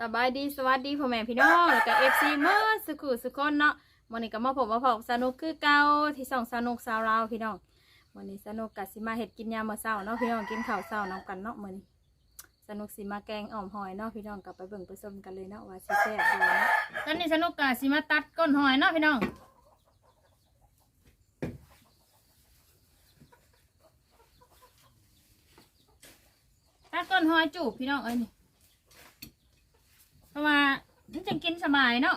สบายดีสวัสดีพ่อแม่พี่น้องแล้วก็เอฟซีเมื่อสุขุสุขคนเนาะวันนี้ก็มาผมมาพบสนุกคือเก่าที่ส่องสนุกสาวเราวพี่น้องวันนี้สนุกกับสิมาเห็ดกินยามมื้อเช้าเนาะพี่น้องกินข้าวเช้าน้ำกันเนาะมื้อนี้สนุกสิมาแกงอ่อมหอยเนาะพี่น้องกลับไปเบิ่งไปชมกันเลยเนาะว่าสิแซ่บดีเนาะตอนนี้สนุกกับสิมาตัดก้นหอยเนาะพี่น้องตัดก้นหอยจูบพี่น้องเอ้ยนี่ เพราะว่ามันจะกินสบายเนาะ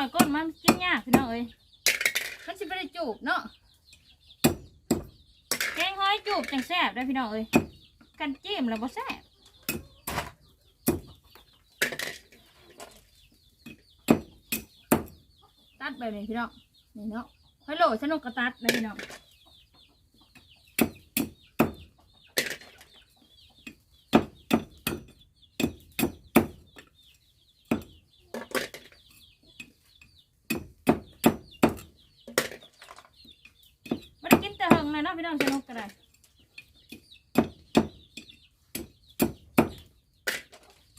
อยก้นมันกินยากพี่น้องเอ้ยมันสิไปได้จูบเนาะแกงห้อยจูบจังแซ่บได้พี่น้องเอ้ยกันจิ้มแล้วบ่แซ่บตัดแบบนี้พี่น้องนี่เนาะหอยโหลสนุกกระตัดเลยพี่น้องไม่ได้กิ นาะพี่น้องสนุกก็ได้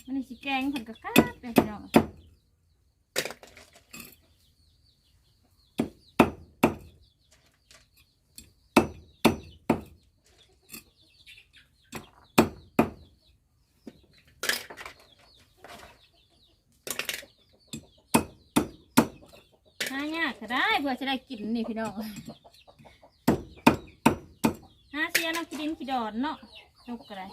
มันนี่สิแกงผันกระกาดเลยพี่น้องหายากก็ได้เพื่อจะได้กินนี่พี่น้อง หาเสียน้ำกินดินกินดอนเนาะนุกก็ได้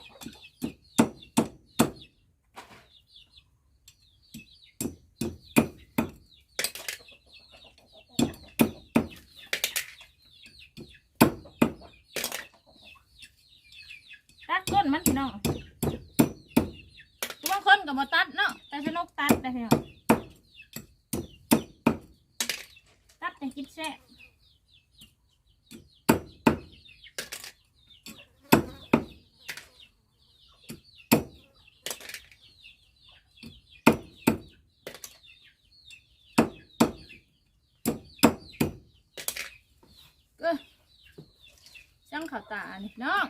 ตัดก้นมันพี่น้องบางคนก็มาตัดเนาะ แต่สนุกตัดได้พี่น้องตัดให้กินแซ่บ เอ้ยจัง ข่าวตานี่น้อง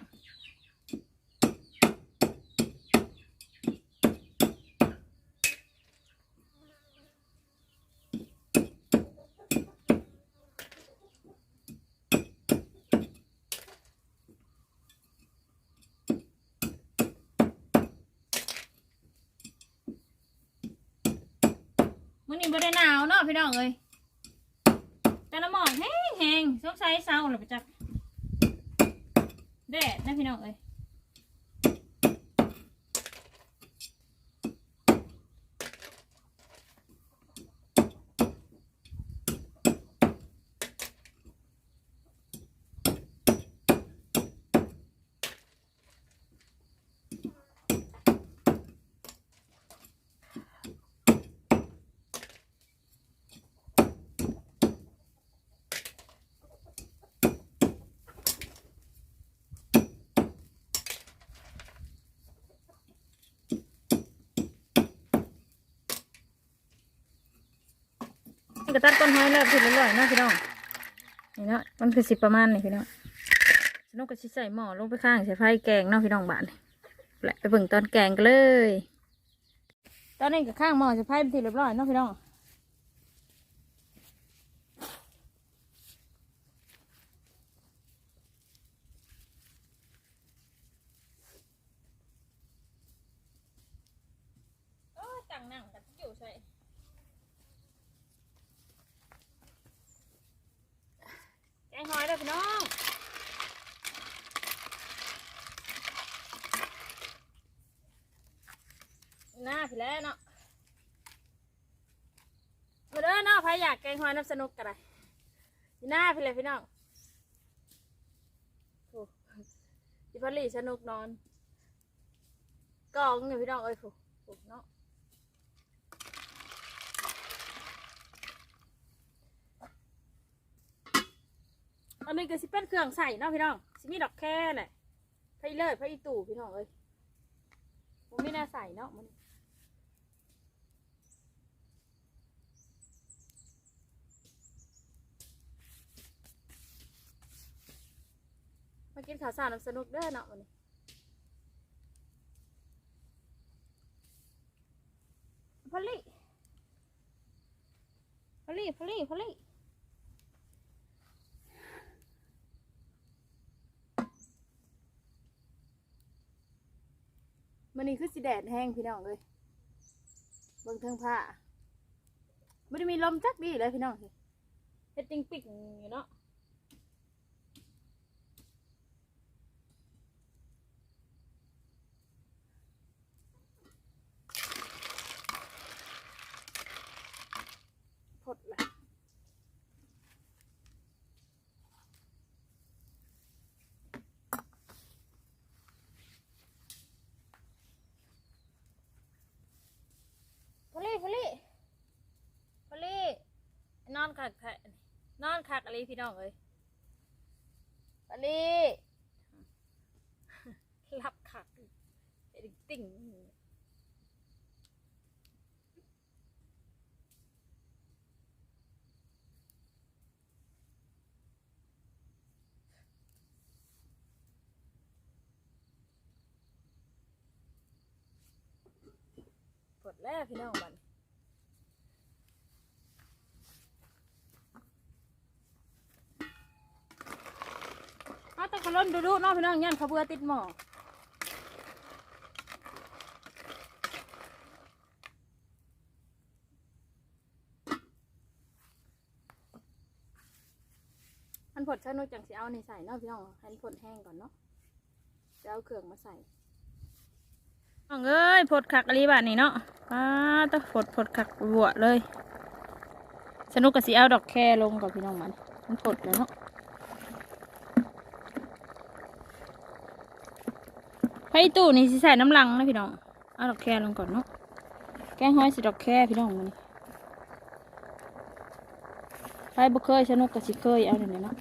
มื้อนี้บ่ได้หนาวเนาะพี่น้องเอ้ยแต่ละหมอกแห้งแห้งสงสัยเศร้าหรือไปจัก แดดนะพี่น้องเอ้ย นี่ก็ตัดต้นไม้แล้วคือร่อยๆเนาะพี่น้องนี่เนาะมันคือสิประมาณนี่พี่น้องสนุกก็ชิใส่หม้อลงไปข้างใส่ไฟแกงเนาะพี่น้องบ้านแหละไปเบิ่งตอนแกงกันเลย ตอนนี้ก็ข้างหม้อใส่ไฟเป็นที่เรียบร้อยเนาะพี่น้องโอ้ยตั้งนั่งกันอยู่ใส่ แกงหอย เด้อพี่น้องหน้าพี่แล้วเนาะมาเด้อเนาะใครอยากแกงหอยน้ำสนุกกันเลยหน้าพี่เลยพี่น้องโอ้พี่พอลลี่สนุกนอนกองเนี่ยพี่น้องเอ้ยผูกเนาะ อันนี้ก็สิเป็นเครื่องใส่เนาะพี่น้องสิมีดอกแค่แหละไพ่เลิศไพ่อีตู่พี่น้องเอ้ยมันไม่น่าใส่เนาะมันมากินข้าวสารน้ำสนุกเด้อเนาะวันพอลี่พอลี่พอลี่พอล มันนี่คือสีแดดแห้งพี่น้องเลยเบิ่งเทิงผ้าไม่ได้มีลมจักดีเลยพี่น้องเฮ็ดจริงปิ่งอยู่เนาะพดละพอลี่พอลี่พอลี่นอนคักแท้น อนคักอะไรพี่น้องเอ้ยพอลี่หลับคักเฮ็ดติ่งกดแล้วพี่น้องบันเอาแตะกะ ล้นดูดูๆเนาะพี่น้องยันเขาเบื่อติดหมออันผดชานุจังสิเอาในใส่เนาะพี่น้องให้ผดแห้งก่อนเนาะจะเอาเครื่องมาใส่น้องเอ้ยผดขักอะไรบ้านนี่เนาะอ้าตะผดผดขักบัวเลย สนุกกับสีเอาดอกแคลงกับพี่น้องมันมันผดแล้วเนาะ ไผ่ตู้นี่สิใส่น้ำลังนะพี่น้องเอาดอกแคลงก่อนเนาะแกงห้อยสิดอกแคพี่น้องมันไผ่บุเคยสนุกกับสิเคยเอาเดี๋ยวนี้เนาะ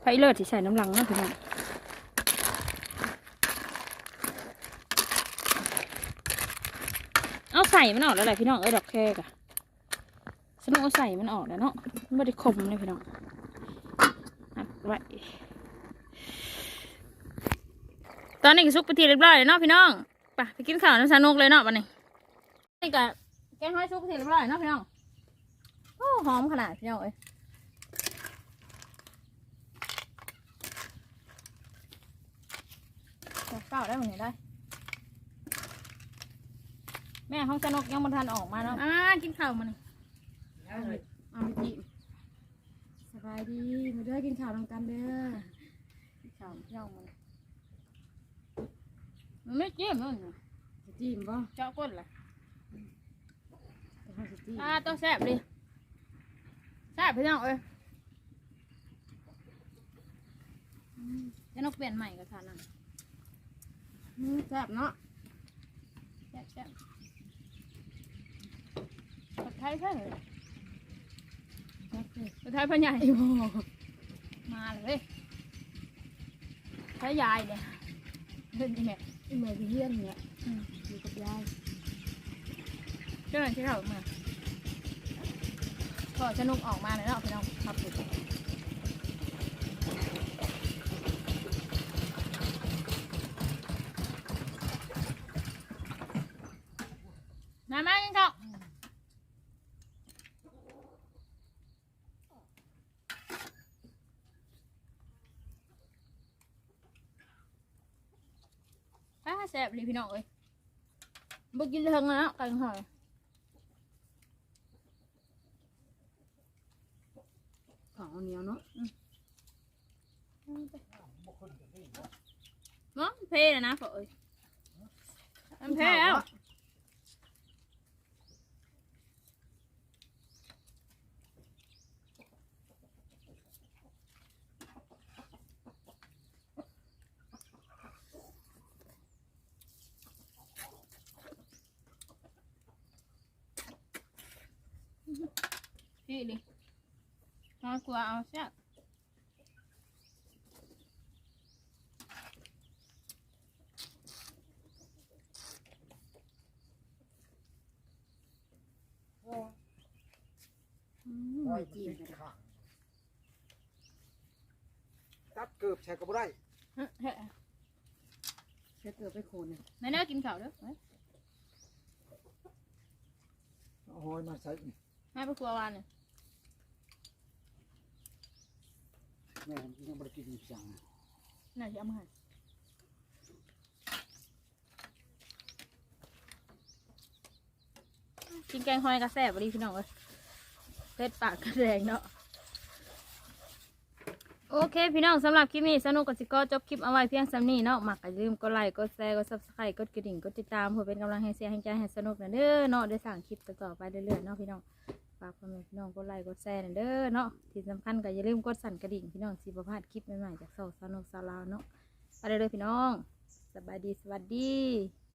ไผ่เลิศที่ใส่น้ำลังนะพี่น้องเอาใส่มันออกแล้วแหละพี่น้องเอ้ยดอกแคกอะ นุกเอาใส่มันออกแล้วเนาะมันไม่ได้คมเลยพี่น้องอัดไว้ตอนนี้ก็ซุกไปทีเรียบร้อยแล้วเนาะพี่น้องไปไปกินข้าวน้ำสนุกเลยเนาะวันนี้นี่ก็แกงห้อยซุกไปทีเรียบร้อยเนาะพี่น้องโอ้หอมขนาดพี่น้องเอ้ยเก้าได้หมือนได้ แม่ห้องสนุกยังมันทันออกมาเนาะอ่ากินข้าวมัน เอาไปจีสบายดีมาเด้อกินข้าวทำกันเด้อกินข้าวย่องมันมันไม่จิ้มเลยจิ้มป่ะเจาะก้นเลยอ่าต้องแซ่บดิแซ่บพี่น้องเอ้ยอืมเจะนกเปลี่ยนใหม่กับทานนั่นอืมแซ่บเนาะแซ่บแซ่บผัดไทยใช่ไหม ผัดไทยพ่อใหญ่มาเลยใช้ยายเนี่ยเล่นยังไงเหมือนเพื่อนเนี่ยอยู่กับยายเจ้าหน้าที่เขาเมื่อพอสนุกออกมาเลยเนาะพี่น้องครับผมมามากินข้าวอ่า แซ่บเลยพี่น้องเอ้ยบ่กินเถิงแล้วกันหอยของเหนียวเนาะมั้งเพลนะเฝอยมันเพลแล้ว พี่ดิน้อยกลัวเอาแซ่บอืมโอ้ไม่ยจีนติดข้างตัดเกือบใช้ก็บ่ได้เฮ้ยเฮ้ยใช้เกลือไปโคนเนี่ยนายเนื้อกินข้าวเด้อเฮ้ยเอาหอยมาใส่นี่ให้ไปครัววานเนี่ย แม่ยังบ่ได้กินอีกอย่างน่าจะเอามาให้กินแกงหอยกระแซ่บดีพี่น้องเอ้ยเป็ดปากกระแดงเนาะ โอเคพี่น้องสำหรับคลิปนี้สนุกกับสิก็จบคลิปเอาไว้เพียงสำนี้เนาะมักก็อย่าลืมกดไลค์กดแชร์กดซับสไครต์กดกระดิ่งกดติดตามเพื่อเป็นกำลังให้เสียให้ใจให้สนุกนะเด้อเนาะได้สั่งคลิปต่อๆไปเรื่อยๆเนาะพี่น้อง ฝากพ่อแม่พี่น้องกดไลค์กดแชร์นเด้อเนาะที่สำคัญก็อย่าลืมกดสั่นกระดิ่งพี่น้องสีประพาสคลิปใหม่ๆจากโซซานุกสาลาวเนาะไปเด้อพี่น้อง สบายดีสวัสดี